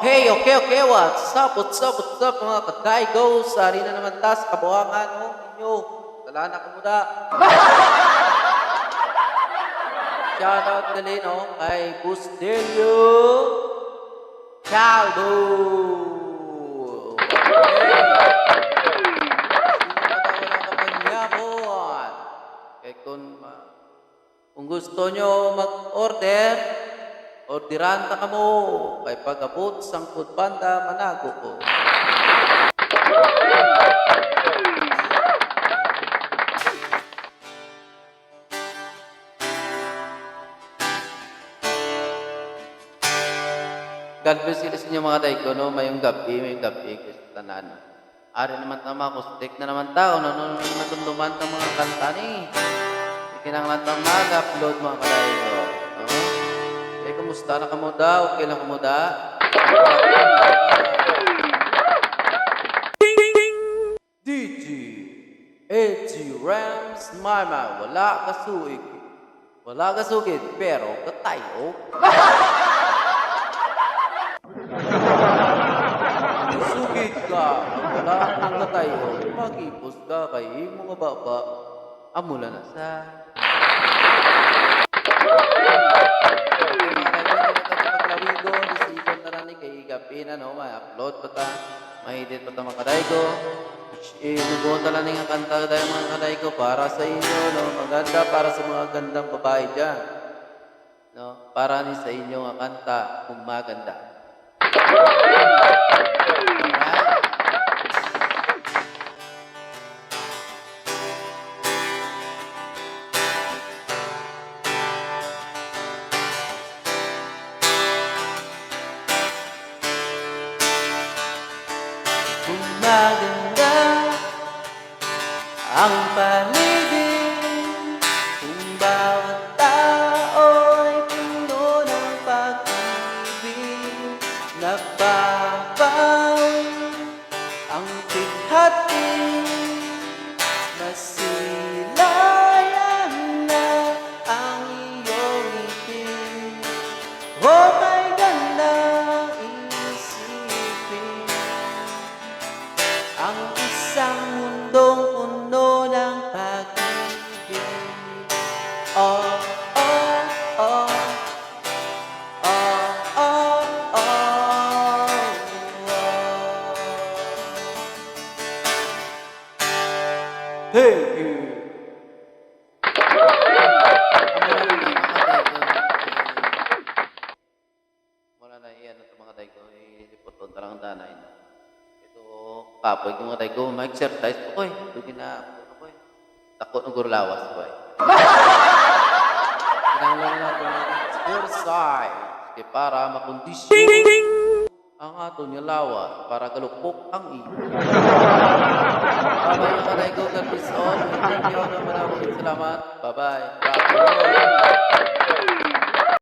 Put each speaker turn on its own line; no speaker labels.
Hey, okay, okay, what's up, what's up, what's up mga ka-Daigo? Sari na naman ta sa kabuhangan o ninyo. Dala na kumuda. Shoutout gali no kay Bustelio Caldo. Kung gusto nyo mag-order, orderan ta ka mo. Kay pag-abot sang food banda manago ko. God bless sila sa inyo mga tayo no? Mayong gabi, mayong gabi kasi tanan. Ari naman tama ko, stick na naman tao, no? No, no, natunduman ng mga kanta ni. Kinanglan tang mag-upload mga kalayo. Kumusta na kamo da? Okay lang kamo da? DJ Edgy Rams Mama, wala ka suig. Wala ka sugid, pero katayo. Sugid ka, wala kang katayo, magipos ka kay mga baba. Amula na sa... Paglawigo, resibo na lang ni na no, may upload pa ta, may edit pa ta mga kadaygo. Eh, nubuhan lang nga kanta tayo mga kadaygo para sa inyo, no, maganda para sa mga gandang babae dyan. No, para ni sa inyo nga kanta kung maganda. Alright? Maganda. Ang paligid Thank you. Mula na iyan at mga tayo ko, ilipoton talang danay na. Ito, kapoy ko mga tayo ko, mag-exercise po ko eh. Dugin na ako ko eh. Takot ng gurlawas ko eh. Kinanglan natin ang exercise kaya para makondisyon ang ato niya lawas para galupok ang iyo. Bye-bye mga tayo ko, God bless all. Thank you naman ako. Salamat. Bye-bye. Roll.